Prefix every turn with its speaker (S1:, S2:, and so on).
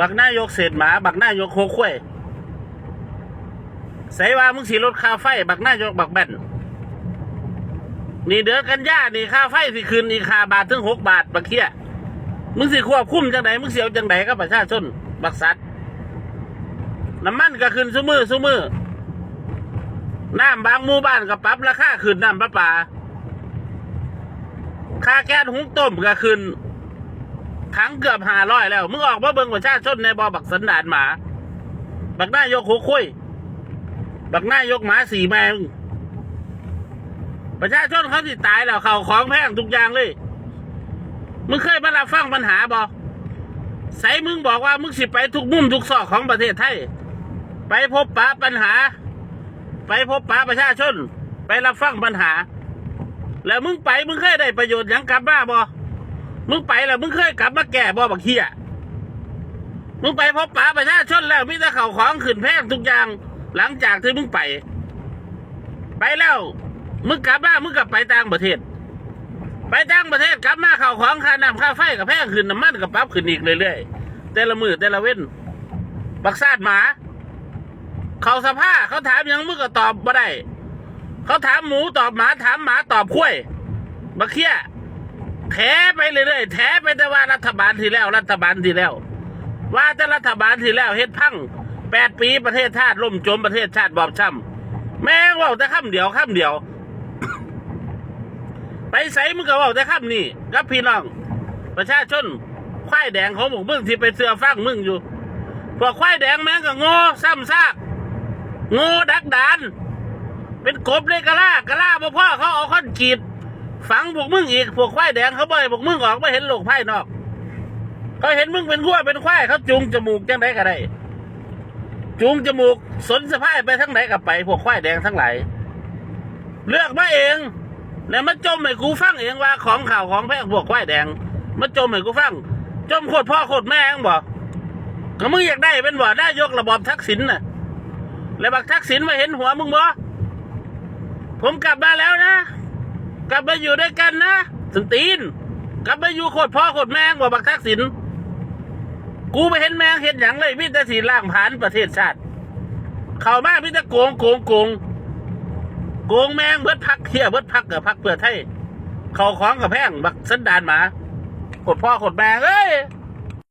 S1: บักหน้ายกเศษหมา บักหน้ายกโคกล้วยใส่ว่ามึงสีลดค่าไฟ บักหน้ายกบักแบนนี่เดือกันย่านี่ค่าไฟสิคืนอีค่าบาทถึงหกบาทบักเคียมึงสิควบคุมจังไหนมึงเสียวจังไหนกับประชาชนบักสัตว์น้ำมันก็ขึ้นซุมือซุมือน้ำบางหมู่บ้านก็ปรับราคาขึ้นน้ำประปาค่าแก๊สหุงต้มก็ขึ้น ถังเกือบห้าร้อยแล้ว มึงออกมาเบิ่งประชาชนในบอบักสันดานหมา บักหน้ายกหัวคุย บักหน้ายกหมาสีแมงประชาชนเขาสิตายแล้วเขาของแพงทุกอย่างเลย มึงเคยมารับฟังปัญหาบอใส่มึงบอกว่ามึงสิไปทุกมุมทุกซอกของประเทศไทย ไปพบปะปัญหา ไปพบปะประชาชน ไปรับฟังปัญหา แล้วมึงไปมึงเคยได้ประโยชน์หยังกลับมาบอ มึงไปแล้วมึงเคยกลับมาแก่บ่บักเฮียมึงไปพบปะประชาชนแล้วมีแต่เขาของขึ้นแพงทุกอย่าง หลังจากที่มึงไป ไปแล้ว มึงกลับมามึงกลับไปต่างประเทศ ไปต่างประเทศกลับมาเขาของค่าน้ำค่าไฟกับแพงขึ้นน้ำมันกับปรับขึ้นอีกเรื่อยๆแต่ละมือแต่ละเว้นบักซาดหมา เขาสภาเขาถามยังมึงก็ตอบบ่ได้เขาถามหมูตอบหมาถามหมาตอบคุ้ยบักเคีย แถไปเรื่อยๆแถไปแต่ว่ารัฐบาลที่แล้ว รัฐบาลที่แล้ว ว่าแต่รัฐบาลที่แล้วเฮ็ดพังแปดปีประเทศชาติล่มจมประเทศชาติบอบช้ำแม่งว่าแต่คำเดียวคำเดียว ไปใส่มึงก็ว่าแต่คำนี้กับพี่น้อง ประชาชนควายแดงของหมูมึงที่ไปเสือฟังมึงอยู่พวกควายแดงแม่งก็โง่ซ้ำซากโง่ดักดาน เป็นกบเลยกะล่ากะล่าบพ่อเขาเอาค้อนกีด ฝังพวกมึงอีกพวกควายแดงเขาบ่อยพวกมึงออกไม่เห็นโลกภายนอกเขาเห็นมึงเป็นขั้วเป็นควายเขาจูงจมูกจังไดก็ได้จูงจมูกสนสะพายไปทั้งไหนก็ไป พวกควายแดงทั้งหลายเลือกมาเองแล้วมาจมให้กูฟังเองว่าของข่าวของแพงพวกควายแดงมาจมให้กูฟัง จมโคตรพ่อโคตรแม่งบอกก็มึงอยากได้เป็นบ่ได้ยกระบอบทักษิณน่ะ แล้วบักทักษิณมาเห็นหัวมึงบ่ผมกลับมาแล้วนะ ลับมาอยู่ด้วยกันนะสนตีน กลับมาอยู่โคตรพ่อโคตรแมงว่าบักทักษิณกูไปเห็นแมงเห็นอย่างเลยมิตรสีล่างผ่านประเทศชาติ เข้ามามิตรโกงโกงโกงโกงแมงเบิดพักเที่ยเบิดพักกับพักเพื่อไทย เขาของกับแพงบักสันดานหมาโคตรพ่อโคตรแมงเอ้ย